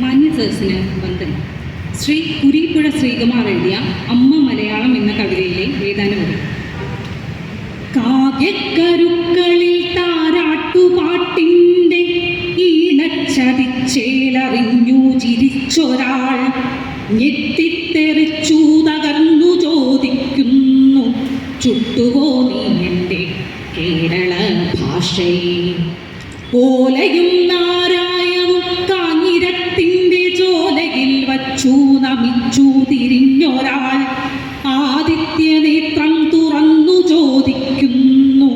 മാന്യ സദസ്സിന് വന്ദനം ശ്രീ കുരിപ്പുഴ ശ്രീകുമാർ എഴുതിയ അമ്മ മലയാളം എന്ന കവിതയിലെ ഏതാനും വരി കാവ്യക്കരുക്കളിൽ താരാട്ടുപാട്ടിന്റെ ഈണച്ചതിച്ചേലറിഞ്ഞു ചിരിച്ചൊരാൾ ഞെട്ടിത്തെറിച്ചു തകർന്നു ചോദിക്കുന്നു ചുട്ടുവോ നീ എന്റെ കേരള ഭാഷയെ? പോലെയും നാരായവും വച്ചു നമിച്ചു തിരിഞ്ഞൊരാൾ ആദിത്യ നേത്രം തുറന്നു ചോദിക്കുന്നു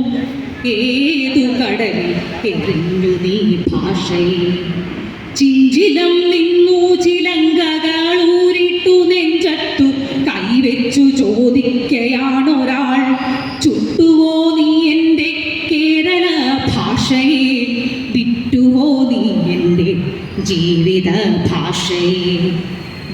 ഏതു കടലിൽ എറിഞ്ഞു നീ ഭാഷയെ ചിഞ്ചിലം നിന്നു ചിലങ്കകളൂരിട്ടു നെഞ്ചത്തു കൈവച്ചു ചോദിക്കയാണൊരാൾ ചുട്ടുവോ നീ എന്റെ കേരള ഭാഷയെ? വിട്ടുവോ നീ എന്റെ ജീവിത ഭാഷയെ?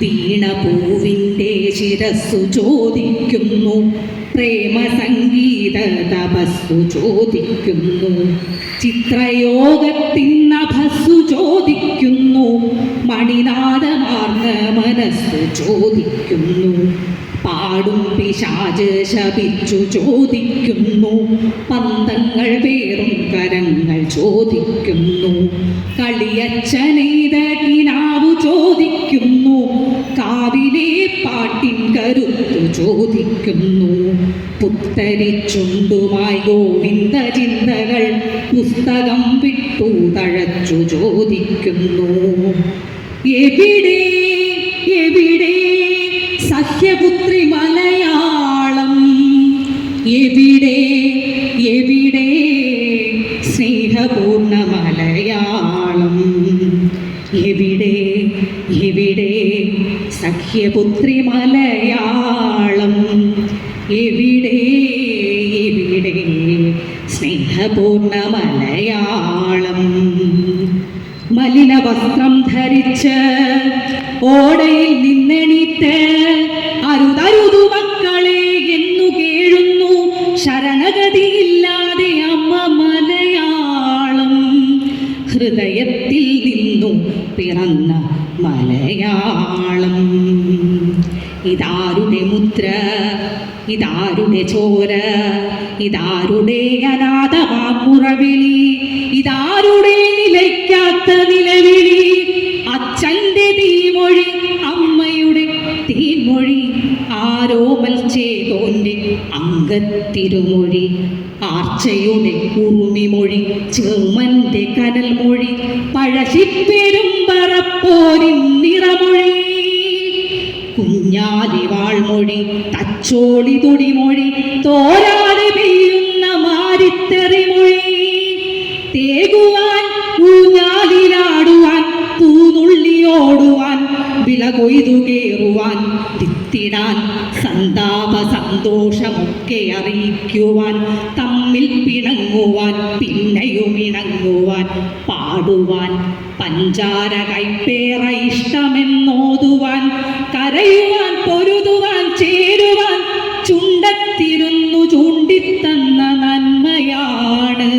വീണപൂവിന്റെ ശിരസ്സു ചോദിക്കുന്നു. പ്രേമ സംഗീത തപസ്സു ചോദിക്കുന്നു ചിത്രയോഗത്തിനഭസ്സു ചോദിക്കുന്നു. മണിനാഥമാർന്ന മനസ്സു ചോദിക്കുന്നു. പാടും പിശാജ് ശപിച്ചു ചോദിക്കുന്നു. പന്തങ്ങൾ പേറും കരങ്ങൾ ചോദിക്കുന്നു. കളിയച്ഛനെയ്ത ചോദിക്കുന്നു. കാവിലെ പാട്ടിൻ കരുത്തു ചോദിക്കുന്നു. പുത്തരിച്ചുണ്ടുമായി ഗോവിന്ദ ചിന്തകൾ പുസ്തകം വിട്ടു തഴച്ചു ചോദിക്കുന്നു. എവിടെ എവിടെ സഖ്യപുത്രി മലയാളം? എവിടെ എവിടെ സഖ്യപുത്രി മലയാളം എവിടെ എവിടെ സ്നേഹപൂർണ മലയാളം മലിന വസ്ത്രം ധരിച്ച് ഓടയിൽ നിന്നെണീറ്റ് ഹൃദയത്തിൽ നിന്നും പിറന്ന മലയാളം. ഇതാരുടെ മുദ്ര ഇതാരുടെ ചോര? ഇതാരുടെ അനാഥമാറവിളി ഇതാരുടെ നിലയ്ക്കാത്ത നിലവിളി? അച്ഛന്റെ തീമൊഴി അമ്മയുടെ തീമൊഴി ആരോമൽ ചേതോന്റെ അങ്കത്തിരുമൊഴി ആർച്ചയുടെ കുറുമിമൊഴി ചെമ്മന്റെ കനൽ മൊഴി പഴശിപ്പെരുമ്പറപ്പോരിൻ നിറമൊഴി. കുഞ്ഞാലി വാൾമൊഴി തച്ചോളി തുടിമൊഴി തോരാതെ പെയ്യുന്ന മാരിത്തെറിമൊഴി. തേകുവാൻ ഊഞ്ഞാലിലാടുവാൻ പൂനുള്ളിയോടുവാൻ വില കൊയ്തു കേറുവാൻ തിത്തിടാൻ സന്താപ സന്തോഷമൊക്കെ അറിയിക്കുവാൻ തമ്മിൽ പിണങ്ങുവാൻ പിന്നെയും ഇണങ്ങുവാൻ പാടുവാൻ പഞ്ചാര കൈപ്പേറ ഇഷ്ടമെന്നോതുവാൻ കരയുവാൻ പൊരുതുവാൻ ചേരുവാൻ ചുണ്ടത്തിരുന്നു ചൂണ്ടിത്തന്ന നന്മയാണ്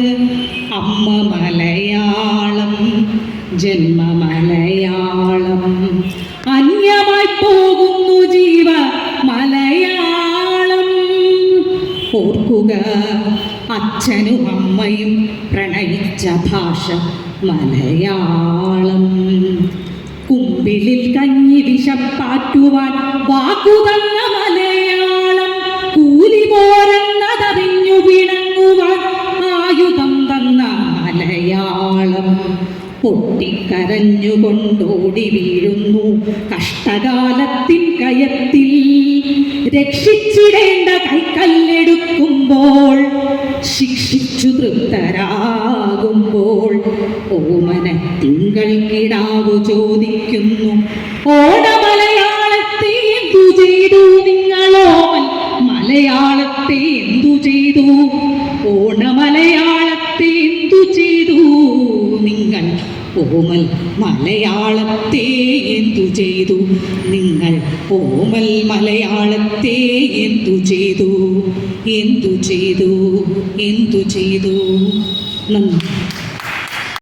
അമ്മ മലയാളം ജന്മമലയാളം ഓർക്കുക അച്ഛനും അമ്മയും പ്രണയിച്ച ഭാഷ മലയാളം. കുമ്പിളിൽ കഞ്ഞി വിശപ്പാറ്റുവാൻ വാക്കുതന്ന മലയാളം. കൂലി പോരെന്നതറിഞ്ഞു പിണങ്ങുവാൻ ആയുധം തന്ന മലയാളം. പൊട്ടിക്കരഞ്ഞുകൊണ്ടോടി വീഴുന്നു കഷ്ടകാലത്തിൻ കയത്തിൽ. രക്ഷിച്ചിടേണ്ട കൈക്കല്ലെടുക്കുമ്പോൾ ശിക്ഷിച്ചു തൃപ്തരാകുമ്പോൾ ഓമന തിങ്കൾ കിടാവ് ചോദിക്കുന്നു. ഓണമലയാളത്തെ എന്തു ചെയ്തു നിങ്ങളോമൻ മലയാളത്തെ എന്തു ചെയ്തു? ഓണമലയാളത്തെ എന്തു ചെയ്തു നിങ്ങൾ? ഓമൽ മലയാളത്തെ എന്തു ചെയ്തു? നിങ്ങൾ ഓമൽ മലയാളത്തെ എന്തു ചെയ്തു? എന്തു ചെയ്തു? എന്തു ചെയ്തു? നന്ദി.